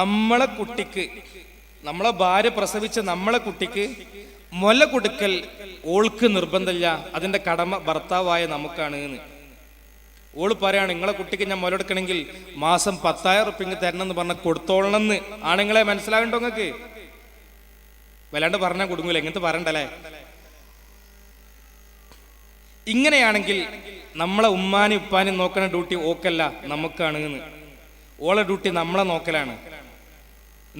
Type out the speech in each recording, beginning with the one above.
നമ്മളെ കുട്ടിക്ക് നമ്മളെ ഭാര്യ പ്രസവിച്ച നമ്മളെ കുട്ടിക്ക് മുല കൊടുക്കൽ ഓൾക്ക് നിർബന്ധമില്ല. അതിന്റെ കടമ ഭർത്താവായ നമുക്കാണ് എന്ന്. ഓൾ പറയാണ് നിങ്ങളെ കുട്ടിക്ക് ഞാൻ മുല കൊടുക്കണമെങ്കിൽ മാസം പത്തായിരം റുപ്യക്ക് തരണം എന്ന് പറഞ്ഞ കൊടുത്തോളണം എന്ന് ആണുങ്ങളെ മനസ്സിലാകണ്ടോ നിങ്ങൾക്ക് വല്ലാണ്ട് പറഞ്ഞാൽ കൊടുങ്ങൂല ഇങ്ങനത്തെ പറയണ്ടല്ലേ? ഇങ്ങനെയാണെങ്കിൽ നമ്മളെ ഉമ്മാനും ഉപ്പാനും നോക്കണ ഡ്യൂട്ടി ഓക്കല്ല നമുക്കാണ് എന്ന്. ഓളെ ഡ്യൂട്ടി നമ്മളെ നോക്കലാണ്.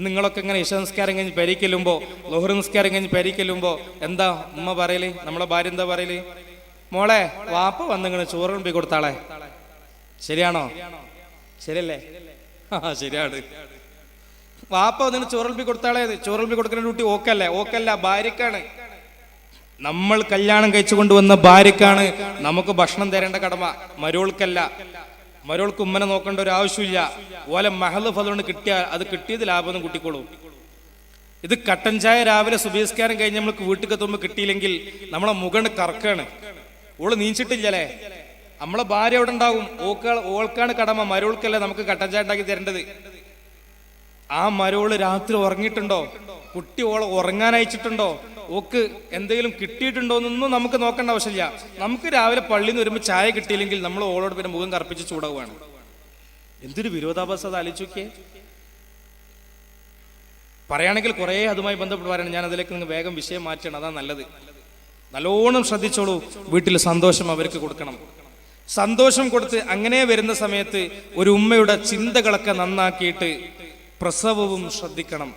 നിങ്ങളൊക്കെ ഇങ്ങനെ ഇഷ നിസ്കാരം കഴിഞ്ഞ് പരിക്കലുമ്പോ ലോഹർ നിസ്കാരം കഴിഞ്ഞ് പരിക്കലുമ്പോ എന്താ ഉമ്മ പറയൽ? നമ്മളെ ഭാര്യ എന്താ പറയൽ? മോളെ വാപ്പ വന്നിങ്ങനെ ചോറ് വിളമ്പി കൊടുത്താളെ. ശരിയാണോ? ശരിയല്ലേ? ആ ശരിയാണ്. വാപ്പ വന്നിട്ട് ചോറ് കൊടുത്താളേ കൊടുത്താളെ ചോറ് വിളമ്പി കൊടുക്കുന്ന ഡ്യൂട്ടി ഓക്കല്ലേ? ഓക്കല്ല ഭാര്യക്കാണ്. നമ്മൾ കല്യാണം കഴിച്ചു കൊണ്ടുവന്ന ഭാര്യക്കാണ്. നമുക്ക് ഭക്ഷണം തരേണ്ട കടമ മരോൾക്കല്ല മരോൾക്ക് ഉമ്മനെ നോക്കേണ്ട ഒരു ആവശ്യമില്ല. ഓലെ മഹൽ ഫലം കിട്ടിയാൽ അത് കിട്ടിയത് ലാഭമൊന്നും കൂട്ടിക്കോളൂ. ഇത് കട്ടൻ ചായ രാവിലെ സുബീസ്കാരം കഴിഞ്ഞ് നമ്മൾക്ക് വീട്ടിൽ എത്തുമ്പോൾ കിട്ടിയില്ലെങ്കിൽ നമ്മളെ മുഖണ് കറക്കാണ്. ഓൾ നീച്ചിട്ടില്ലല്ലേ നമ്മളെ ഭാര്യ അവിടെ ഉണ്ടാവും? ഓക്കാൾ ഓൾക്കാണ് കടമ. മരോൾക്കല്ലേ നമുക്ക് കട്ടൻ ചായ ഉണ്ടാക്കി തരേണ്ടത്? ആ മരോൾ രാത്രി ഉറങ്ങിയിട്ടുണ്ടോ? കുട്ടി ഓളെ ഉറങ്ങാൻ അയച്ചിട്ടുണ്ടോ? ഓക്ക് എന്തെങ്കിലും കിട്ടിയിട്ടുണ്ടോന്നൊന്നും നമുക്ക് നോക്കേണ്ട ആവശ്യമില്ല. നമുക്ക് രാവിലെ പള്ളിയിൽ നിന്ന് വരുമ്പോൾ ചായ കിട്ടിയില്ലെങ്കിൽ നമ്മൾ ഓളോട് പിന്നെ മുഖം കറുപ്പിച്ച് ചൂടാവുകയാണ്. എന്തൊരു വിരോധാഭാസം അത് ആലോചിക്കേ പറയുകയാണെങ്കിൽ കുറേ അതുമായി ബന്ധപ്പെട്ട് പറയണം ഞാൻ അതിലേക്ക് നിങ്ങൾ വേഗം വിഷയം മാറ്റണം അതാണ് നല്ലത്. നല്ലോണം ശ്രദ്ധിച്ചോളൂ. വീട്ടിൽ സന്തോഷം അവർക്ക് കൊടുക്കണം. സന്തോഷം കൊടുത്ത് അങ്ങനെ വരുന്ന സമയത്ത് ഒരു ഉമ്മയുടെ ചിന്തകളൊക്കെ നന്നാക്കിയിട്ട് പ്രസവവും ശ്രദ്ധിക്കണം.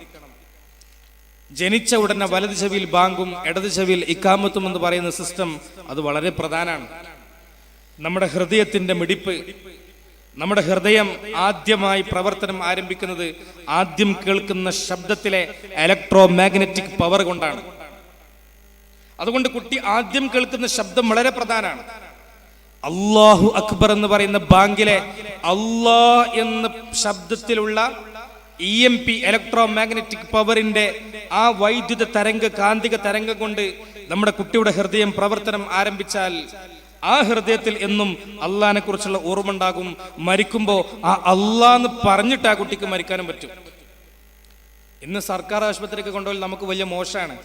ജനിച്ച ഉടനെ വലത് ചെവിയിൽ ബാങ്കും ഇടത് ചെവിയിൽ ഇക്കാമത്തും എന്ന് പറയുന്ന സിസ്റ്റം അത് വളരെ പ്രധാനമാണ് നമ്മുടെ ഹൃദയത്തിന്റെ മിടിപ്പ് നമ്മുടെ ഹൃദയം ആദ്യമായി പ്രവർത്തനം ആരംഭിക്കുന്നത് ആദ്യം കേൾക്കുന്ന ശബ്ദത്തിലെ ഇലക്ട്രോ മാഗ്നറ്റിക് പവർ കൊണ്ടാണ്. അതുകൊണ്ട് കുട്ടി ആദ്യം കേൾക്കുന്ന ശബ്ദം വളരെ പ്രധാനമാണ് അള്ളാഹു അക്ബർ എന്ന് പറയുന്ന ബാങ്കിലെ അള്ളാ എന്ന ശബ്ദത്തിലുള്ള E M P electromagnetic പവറിന്റെ ആ വൈദ്യുത തരംഗ കാന്തിക തരംഗം കൊണ്ട് നമ്മുടെ കുട്ടിയുടെ ഹൃദയം പ്രവർത്തനം ആരംഭിച്ചാൽ ആ ഹൃദയത്തിൽ എന്നും അള്ളഹാനെ കുറിച്ചുള്ള ഓർമ്മ ഉണ്ടാകും മരിക്കുമ്പോ ആ അള്ളാന്ന് പറഞ്ഞിട്ട് ആ കുട്ടിക്ക് മരിക്കാനും പറ്റും. ഇന്ന് സർക്കാർ ആശുപത്രിക്ക് കൊണ്ടുപോയി നമുക്ക് വലിയ മോശമാണ്.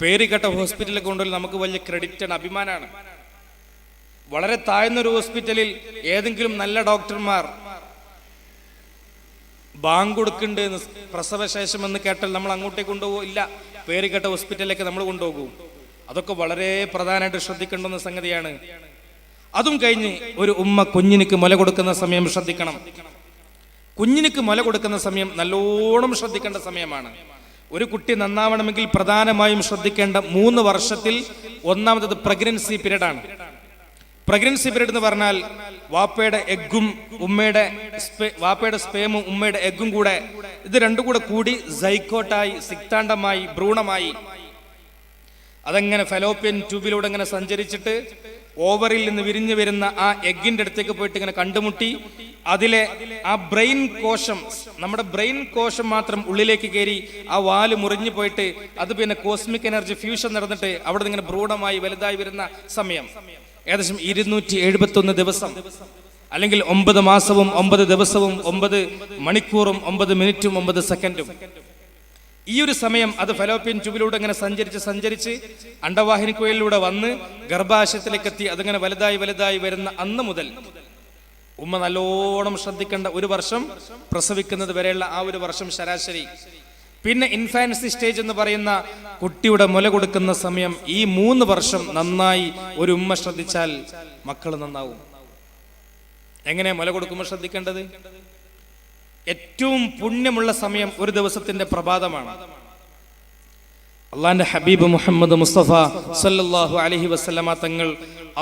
പേര് കേട്ട ഹോസ്പിറ്റലിൽ കൊണ്ടുപോയി നമുക്ക് വലിയ ക്രെഡിറ്റ് ആണ് അഭിമാനമാണ്. വളരെ താഴ്ന്നൊരു ഹോസ്പിറ്റലിൽ ഏതെങ്കിലും നല്ല ഡോക്ടർമാർ ബാങ്ക് കൊടുക്കുന്നുണ്ട് പ്രസവശേഷം എന്ന് കേട്ടാൽ നമ്മൾ അങ്ങോട്ടേക്ക് കൊണ്ടുപോകും ഇല്ല. പേര് കേട്ട ഹോസ്പിറ്റലിലേക്ക് നമ്മൾ കൊണ്ടുപോകും. അതൊക്കെ വളരെ പ്രധാനമായിട്ട് ശ്രദ്ധിക്കേണ്ടുന്ന സംഗതിയാണ്. അതും കഴിഞ്ഞ് ഒരു ഉമ്മ കുഞ്ഞിനിക്ക് മുല കൊടുക്കുന്ന സമയം ശ്രദ്ധിക്കണം. കുഞ്ഞിനിക്ക് മുല കൊടുക്കുന്ന സമയം നല്ലോണം ശ്രദ്ധിക്കേണ്ട സമയമാണ്. ഒരു കുട്ടി നന്നാവണമെങ്കിൽ പ്രധാനമായും ശ്രദ്ധിക്കേണ്ട മൂന്ന് വർഷത്തിൽ ഒന്നാമത്തത് പ്രഗ്നൻസി പീരീഡ് ആണ്. പ്രഗ്നൻസി പീരീഡ് എന്ന് പറഞ്ഞാൽ വാപ്പയുടെ എഗ്ഗും ഉമ്മയുടെ വാപ്പയുടെ സ്പേമും ഉമ്മയുടെ എഗ്ഗും കൂടെ ഇത് രണ്ടും കൂടെ കൂടി സൈക്കോട്ടായി സിക്താണ്ടമായി ഭ്രൂണമായി. അതങ്ങനെ ഫെലോപ്യൻ ട്യൂബിലൂടെ ഇങ്ങനെ സഞ്ചരിച്ചിട്ട് ഓവറിൽ നിന്ന് വിരിഞ്ഞു വരുന്ന ആ എഗ്ഗിന്റെ അടുത്തേക്ക് പോയിട്ട് ഇങ്ങനെ കണ്ടുമുട്ടി അതിലെ ആ ബ്രെയിൻ കോശം നമ്മുടെ ബ്രെയിൻ കോശം മാത്രം ഉള്ളിലേക്ക് കയറി ആ വാൽ മുറിഞ്ഞു പോയിട്ട് അത് പിന്നെ കോസ്മിക് എനർജി ഫ്യൂഷൻ നടന്നിട്ട് അവിടെ നിന്ന് ഇങ്ങനെ ഭ്രൂണമായി വലുതായി വരുന്ന സമയം. ഏകദേശം ഇരുന്നൂറ്റി എഴുപത്തി ഒന്ന് ദിവസം. അല്ലെങ്കിൽ ഒമ്പത് മാസവും ഒമ്പത് ദിവസവും ഒമ്പത് മണിക്കൂറും ഒമ്പത് മിനിറ്റും ഒമ്പത് സെക്കൻഡും. ഈ ഒരു സമയം അത് ഫലോപ്യൻ ട്യൂബിലൂടെ ഇങ്ങനെ സഞ്ചരിച്ച് സഞ്ചരിച്ച് അണ്ടവാഹിനിക്കുഴലിലൂടെ വന്ന് ഗർഭാശയത്തിലേക്ക് എത്തി. അതങ്ങനെ വലുതായി വലുതായി വരുന്ന അന്ന് മുതൽ ഉമ്മ നല്ലോണം ശ്രദ്ധിക്കേണ്ട ഒരു വർഷം പ്രസവിക്കുന്നത് വരെയുള്ള ആ ഒരു വർഷം ശരാശരി പിന്നെ ഇൻഫാൻസി സ്റ്റേജ് എന്ന് പറയുന്ന കുട്ടിയുടെ മുല കൊടുക്കുന്ന സമയം ഈ മൂന്ന് വർഷം നന്നായി ഒരു ഉമ്മ ശ്രദ്ധിച്ചാൽ മക്കൾ നന്നാവും. എങ്ങനെ മുല കൊടുക്കുമ്പോൾ ശ്രദ്ധിക്കേണ്ടത്? ഏറ്റവും പുണ്യമുള്ള സമയം ഒരു ദിവസത്തിന്റെ പ്രഭാതമാണ്. അള്ളാന്റെ ഹബീബ് മുഹമ്മദ് മുസ്തഫ സല്ലല്ലാഹു അലഹി വസല്ലമ തങ്ങൾ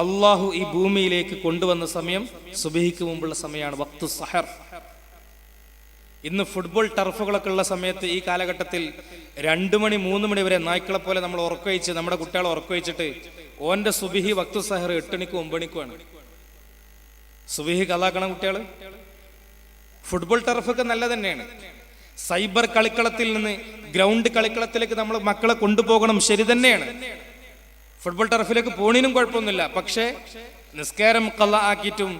അള്ളാഹു ഈ ഭൂമിയിലേക്ക് കൊണ്ടുവന്ന സമയം സുബഹിക്ക് മുമ്പുള്ള സമയമാണ് വക്തു സഹർ. ഇന്ന് ഫുട്ബോൾ ടർഫുകളൊക്കെ ഉള്ള സമയത്ത് ഈ കാലഘട്ടത്തിൽ രണ്ടു മണി മൂന്ന് മണി വരെ നായ്ക്കളെ പോലെ നമ്മൾ ഉറക്കവയിച്ച് നമ്മുടെ കുട്ടികളെ ഉറക്കയച്ചിട്ട് ഓന്റെ സുബിഹി വക്തു സഹർ എട്ടണിക്കും ഒമ്പണിക്കുമാണ് സുബിഹി കഥാക്കണം കുട്ടികൾ ഫുട്ബോൾ ടർഫൊക്കെ നല്ല തന്നെയാണ്. സൈബർ കളിക്കളത്തിൽ നിന്ന് ഗ്രൗണ്ട് കളിക്കളത്തിലേക്ക് നമ്മൾ മക്കളെ കൊണ്ടുപോകണം ശരി തന്നെയാണ്. ഫുട്ബോൾ ടർഫിലേക്ക് പോണിനും കുഴപ്പമൊന്നുമില്ല. പക്ഷേ നിസ്കാരം കള്ള ആക്കിയിട്ടും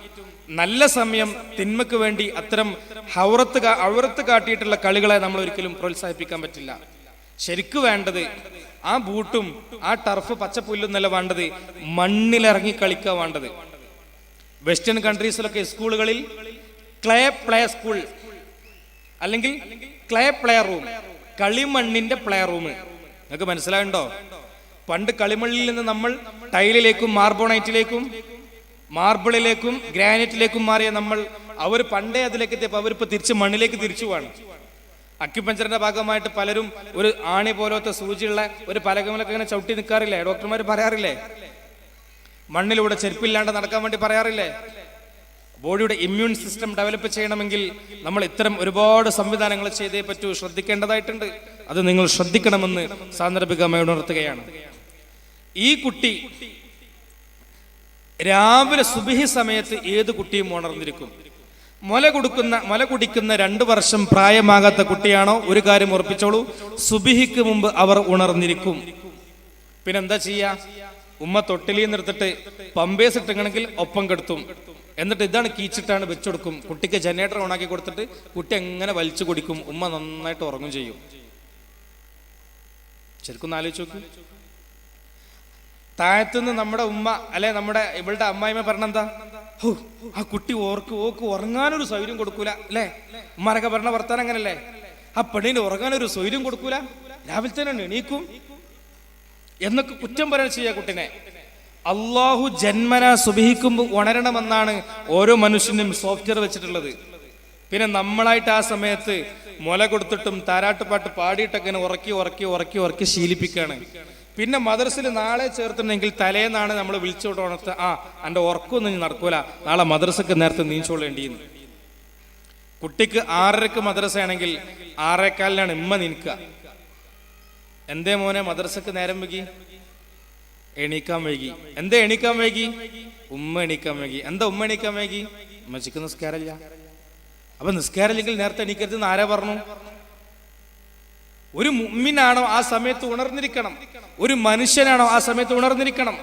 നല്ല സമയം തിന്മക്ക് വേണ്ടി അത്തരം ഹൗറത്ത് അവറത്ത് കാട്ടിയിട്ടുള്ള കളികളെ നമ്മൾ ഒരിക്കലും പ്രോത്സാഹിപ്പിക്കാൻ പറ്റില്ല. ശരിക്കു വേണ്ടത് ആ ബൂട്ടും ആ ടർഫ് പച്ചപ്പുല്ലും എന്നല്ല വേണ്ടത് മണ്ണിലിറങ്ങി കളിക്കുക വേണ്ടത്. വെസ്റ്റേൺ കൺട്രീസിലൊക്കെ സ്കൂളുകളിൽ ക്ലേ പ്ലേ സ്കൂൾ അല്ലെങ്കിൽ ക്ലേ പ്ലേ റൂം കളിമണ്ണിന്റെ പ്ലേ റൂം. നിങ്ങൾക്ക് മനസ്സിലായുണ്ടോ പണ്ട് കളിമണ്ണിൽ നിന്ന് നമ്മൾ ടൈലിലേക്കും മാർബോണൈറ്റിലേക്കും മാർബിളിലേക്കും ഗ്രാനൈറ്റിലേക്കും മാറിയ നമ്മൾ അവർ പണ്ടേ അതിലേക്ക് എത്തിയപ്പോൾ അവരിപ്പോൾ തിരിച്ച് മണ്ണിലേക്ക് തിരിച്ചു പോവാണ്. അക്യുപഞ്ചറിന്റെ ഭാഗമായിട്ട് പലരും ഒരു ആണി പോലത്തെ സൂചിയുള്ള ഒരു പലകമലൊക്കെ ഇങ്ങനെ ചവിട്ടി നിൽക്കാറില്ലേ? ഡോക്ടർമാർ പറയാറില്ലേ? മണ്ണിലൂടെ ചെരുപ്പില്ലാണ്ട് നടക്കാൻ വേണ്ടി പറയാറില്ലേ? ബോഡിയുടെ ഇമ്മ്യൂൺ സിസ്റ്റം ഡെവലപ്പ് ചെയ്യണമെങ്കിൽ നമ്മൾ ഇത്തരം ഒരുപാട് സംവിധാനങ്ങൾ ചെയ്തേ പറ്റൂ. ശ്രദ്ധിക്കേണ്ടതായിട്ടുണ്ട്. അത് നിങ്ങൾ ശ്രദ്ധിക്കണമെന്ന് സാന്ദർഭികമായി ഉണർത്തുകയാണ്. ഈ കുട്ടി രാവിലെ സുബിഹി സമയത്ത് ഏത് കുട്ടിയും ഉണർന്നിരിക്കും. മുല കൊടുക്കുന്ന മുല കുടിക്കുന്ന രണ്ടു വർഷം പ്രായമാകാത്ത കുട്ടിയാണോ? ഒരു കാര്യം ഉറപ്പിച്ചോളൂ. സുബിഹിക്ക് മുമ്പ് അവർ ഉണർന്നിരിക്കും. പിന്നെന്താ ചെയ്യാ? ഉമ്മ തൊട്ടിലിൽ നിർത്തിട്ട് പമ്പേസ് ഇട്ടിങ്ങണെങ്കിൽ ഒപ്പം കെടുത്തും. എന്നിട്ട് ഇതാണ് കീച്ചിട്ടാണ് വെച്ചുകൊടുക്കും കുട്ടിക്ക് ജനറേറ്റർ ഓണാക്കി കൊടുത്തിട്ട് കുട്ടി എങ്ങനെ വലിച്ചു കുടിക്കും? ഉമ്മ നന്നായിട്ട് ഉറങ്ങും ചെയ്യും. ശരിക്കും ആലോചിച്ച് നോക്ക്. താഴത്തുനിന്ന് നമ്മുടെ ഉമ്മ അല്ലെ നമ്മുടെ ഇവളുടെ അമ്മായിമ്മ പറഞ്ഞെന്താ ഹോ ആ കുട്ടി ഓർക്ക് ഓക്ക് ഉറങ്ങാനൊരു സൗകര്യം കൊടുക്കൂല അല്ലേ? ഉമ്മാരൊക്കെ പറഞ്ഞ വർത്താനം അങ്ങനല്ലേ? ആ പെണ്ണിന് ഉറങ്ങാനൊരു സൗകര്യം കൊടുക്കൂല? രാവിലെ തന്നെ എണീക്കും. എന്നൊക്കെ കുറ്റം പറയാൻ ചെയ്യാ കുട്ടിനെ. അള്ളാഹു ജന്മന സുഭിക്കുമ്പോ ഉണരണമെന്നാണ് ഓരോ മനുഷ്യനും സോഫ്റ്റ്വെയർ വെച്ചിട്ടുള്ളത്. പിന്നെ നമ്മളായിട്ട് ആ സമയത്ത് മുല കൊടുത്തിട്ടും താരാട്ടുപാട്ട് പാടിയിട്ടൊക്കെ ഉറക്കി ഉറക്കി ഉറക്കി ഉറക്കി ശീലിപ്പിക്കുകയാണ് പിന്നെ മദ്രസിൽ നാളെ ചേർത്തിട്ടുണ്ടെങ്കിൽ തലേന്നാണ് നമ്മൾ വിളിച്ചോട്ട് ആ എന്റെ ഉറക്കമൊന്നും ഇനി നടക്കൂല. നാളെ മദ്രസക്ക് നേരത്തെ നീച്ചോളേണ്ടിയെന്ന് കുട്ടിക്ക് ആറരക്ക് മദ്രസയാണെങ്കിൽ ആറേക്കാലിനാണ് ഇമ്മ നിൽക്കുക എന്തേ മോനെ മദ്രസക്ക് നേരം വൈകി? എണീക്കാൻ വൈകി. എന്തേ എണീക്കാൻ വൈകി? ഉമ്മ എണീക്കാൻ വൈകി. എന്താ ഉമ്മ എണീക്കാൻ വൈകി? ഉമ്മച്ചിക്ക് നിസ്കാരമില്ല. അപ്പൊ നിസ്കാരമില്ലെങ്കിൽ നേരത്തെ എണീക്കരുത് ആരാ പറഞ്ഞു? ഒരു മുമ്മിനാണോ ആ സമയത്ത് ഉണർന്നിരിക്കണം? ഒരു മനുഷ്യനാണോ ആ സമയത്ത് ഉണർന്നിരിക്കണം?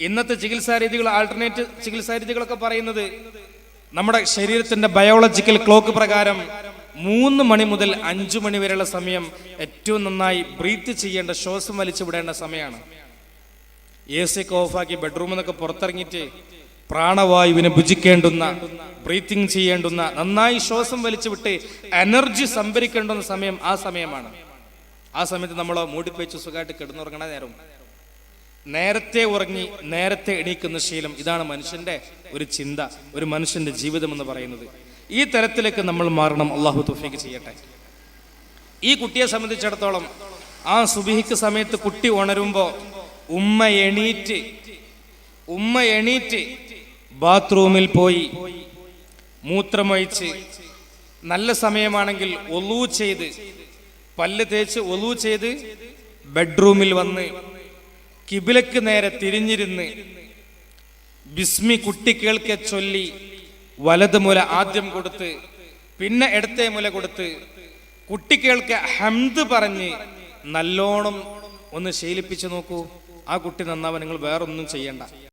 ഇന്നത്തെ ചികിത്സാ രീതികൾ ആൾട്ടർനേറ്റ് ചികിത്സാ രീതികളൊക്കെ പറയുന്നത് നമ്മുടെ ശരീരത്തിന്റെ ബയോളജിക്കൽ ക്ലോക്ക് പ്രകാരം മൂന്ന് മണി മുതൽ അഞ്ചു മണി വരെയുള്ള സമയം ഏറ്റവും നന്നായി ബ്രീത്ത് ചെയ്യേണ്ട ശ്വാസം വലിച്ചു വിടേണ്ട സമയമാണ്. എ സി ഒക്കെ ഓഫാക്കി ബെഡ്റൂമിൽ നിന്നൊക്കെ പുറത്തിറങ്ങിയിട്ട് പ്രാണവായുവിനെ ഭുജിക്കേണ്ടുന്ന ബ്രീത്തിങ് ചെയ്യേണ്ടുന്ന നന്നായി ശ്വാസം വലിച്ചു വിട്ട് എനർജി സംഭരിക്കേണ്ടുന്ന സമയം ആ സമയമാണ്. ആ സമയത്ത് നമ്മൾ മൂടിപ്പേച്ച് സുഖമായിട്ട് കിടന്നുറങ്ങണ നേരം നേരത്തെ ഉറങ്ങി നേരത്തെ എണീക്കുന്ന ശീലം ഇതാണ് മനുഷ്യന്റെ ഒരു ചിന്ത ഒരു മനുഷ്യന്റെ ജീവിതം എന്ന് പറയുന്നത്. ഈ തരത്തിലേക്ക് നമ്മൾ മാറണം അള്ളാഹു തുഫീക്ക് ചെയ്യട്ടെ. ഈ കുട്ടിയെ സംബന്ധിച്ചിടത്തോളം ആ സുബിഹിക്ക് സമയത്ത് കുട്ടി ഉണരുമ്പോ ഉമ്മ എണീറ്റ് ഉമ്മ എണീറ്റ് ബാത്റൂമിൽ പോയി മൂത്രമൊഴിച്ച് നല്ല സമയമാണെങ്കിൽ ഒലു ചെയ്ത് പല്ല് തേച്ച് ഒലു ചെയ്ത് ബെഡ്റൂമിൽ വന്ന് കിബിലക്ക് നേരെ തിരിഞ്ഞിരുന്ന് ബിസ്മി കുട്ടി കേൾക്കെ ചൊല്ലി വലത് മുല ആദ്യം കൊടുത്ത് പിന്നെ ഇടത്തെ മുല കൊടുത്ത് കുട്ടി കേൾക്ക ഹംദ് പറഞ്ഞ് നല്ലോണം ഒന്ന് ശീലിപ്പിച്ചു നോക്കൂ. ആ കുട്ടി നന്നാവാൻ നിങ്ങൾ വേറൊന്നും ചെയ്യണ്ട.